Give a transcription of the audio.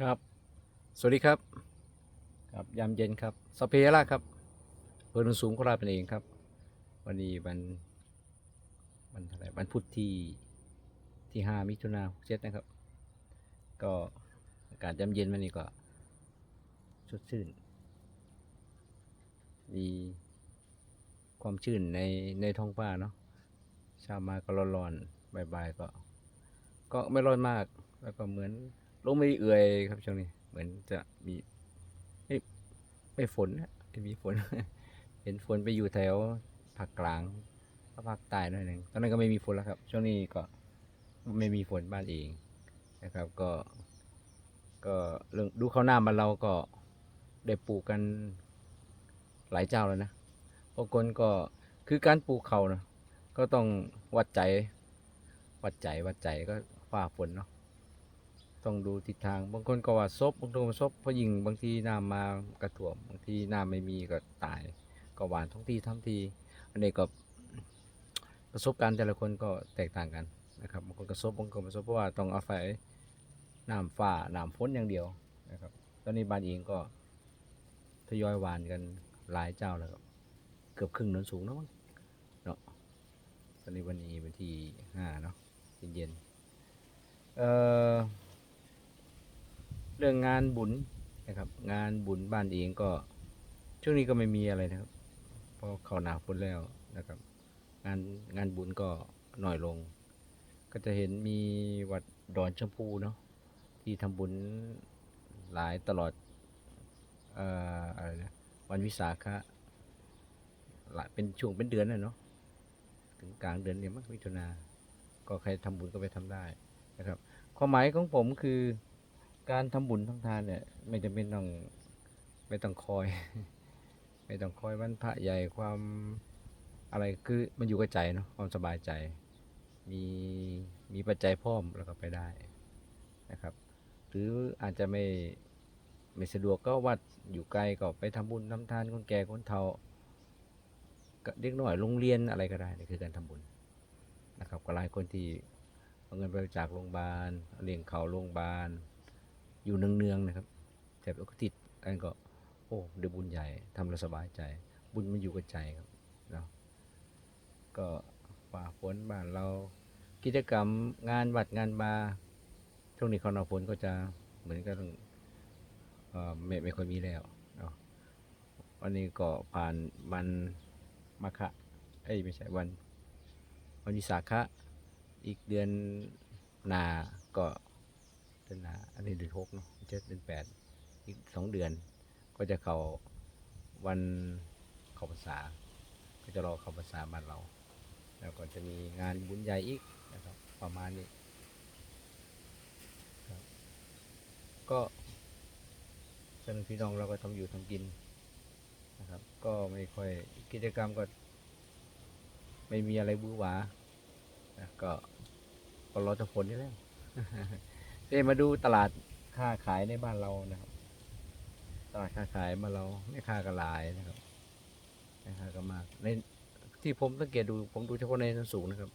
ครับ สวัสดีครับ ครับยามเย็นครับสพเพระครับเบอร์นนสูงโคราชเป็นเองครับ วันนี้วันวันเท่าไหร่วันพุธที่ที่ห้ามิถุนาเจ็ดนะครับ ก็อากาศยามเย็นวันนี้ก็สดชื่น มีความชื่นในในท้องฟ้าเนาะเช้ามาก็ร้อนๆบ่ายๆก็ ก็ไม่ร้อนมากแล้วก็เหมือน ลมไม่เอื่อยครับช่วงนี้ เหมือนจะมีไม่ไม่ฝนนะไม่มีฝน เห็นฝนไปอยู่แถวภาคกลางภาคใต้หน่อยหนึ่งตอนนั้นก็ไม่มีฝนแล้วครับ ช่วงนี้ก็ไม่มีฝนบ้านเองนะครับ ก็ ก็เรื่องดูข้าวหน้าบ้านเราก็ได้ปลูกกันหลายเจ้าแล้วนะบางคนก็คือการปลูกเขาวนะก็ต้องวัดใจ วัดใจวัดใจก็ฝ่าฝนเนาะ ต้องดูทิศทาง บางคนก็ว่าซบบางคนก็ซบเพราะยิงบางทีน้ำมากระถ่วมบางทีน้ำไม่มีก็ตาย ก็หวานท้องที่ทั้งที อันนี้ก็ประสบการณ์แต่ละคนก็แตกต่างกันนะครับบางคนก็ซบบางคนก็ไม่ซบเพราะว่าต้องอาศัยน้ำฟ้าน้ำฝนอย่างเดียวนะครับ ตอนนี้บ้านเองก็ทยอยหวานกันหลายเจ้าแล้วครับเกือบครึ่งนินสูงแล้วมั้งเนาะตอนนี้วันนี้วันที่ห้าเนาะเย็นๆเอ่อ เรื่องงานบุญนะครับ งานบุญบ้านเองก็ ช่วงนี้ก็ไม่มีอะไรนะครับเพราะเขาหนาฝนแล้วนะครับ งานงานบุญก็หน้อยลง ก็จะเห็นมีวัดดอนชมพูเนาะที่ทำบุญหลายตลอดเอ่ออะไรนะวันวิสาขะหลายเป็นช่วงเป็นเดือนนะเนาะถึงกลางเดือนเนี่ยมั้งมิถุนาก็ใครทำบุญก็ไปทำได้นะครับ ความหมายของผมคือ การทำบุญทั้งทานเนี่ยไม่จำเป็นต้องไม่ต้องคอย ไม่ต้องคอยวันพระใหญ่ความอะไรคือมันอยู่กับใจเนาะความสบายใจ มีมีปัจจัยพร้อมแล้วก็ไปได้นะครับ หรืออาจจะไม่ไม่สะดวกก็วัดอยู่ไกลก็ไปทำบุญทำทานคนแก่คนเฒ่าเด็กน้อยโรงเรียนอะไรก็ได้นี่คือการทำบุญนะครับก็หลายคนที่เอาเงินไปจากโรงพยาบาลเลี้ยงเขาโรงพยาบาล อยู่เนืองๆนะครับ แต่ก็ติดกันก็ โอ้เดือบุญใหญ่ทำแล้วสบายใจ บุญมันอยู่กับใจครับเนาะก็ฝ่าฝนบ้านเรา กิจกรรมงานวัดงานบาร์ช่วงนี้เขาหนาฝนก็จะเหมือนกันไม่ไม่ค่อยมีแล้วเนาะวันนี้ก็ผ่านมันมาคะเอ้ยไม่ใช่วันวันวิสาขะอีกเดือนหนาก็ เดือนหนาอันนี้เดือนหกเนาะเจ็ดเดือนแปดอีกสองเดือน ก็จะเข้าวันเข้าพรรษา ก็จะรอเข้าพรรษาบ้านเรา แล้วก็จะมีงานบุญใหญ่อีกนะครับ ประมาณนี้ครับก็เจ้าหน้าที่น้องเราก็ทำอยู่ทำกินนะครับ ก็ไม่ค่อยกิจกรรมก็ไม่มีอะไรบื้อหวานะก็ก็รอจะฝนนี่แหล้ว เอ้มาดูตลาดค้าขายในบ้านเรานะครับ ตลาดค้าขายมาเราไม่ค้าก็หลายนะครับไม่ค้าก็มากในที่ผมสังเกตดูผมดูเฉพาะในนั้นสูงนะครับ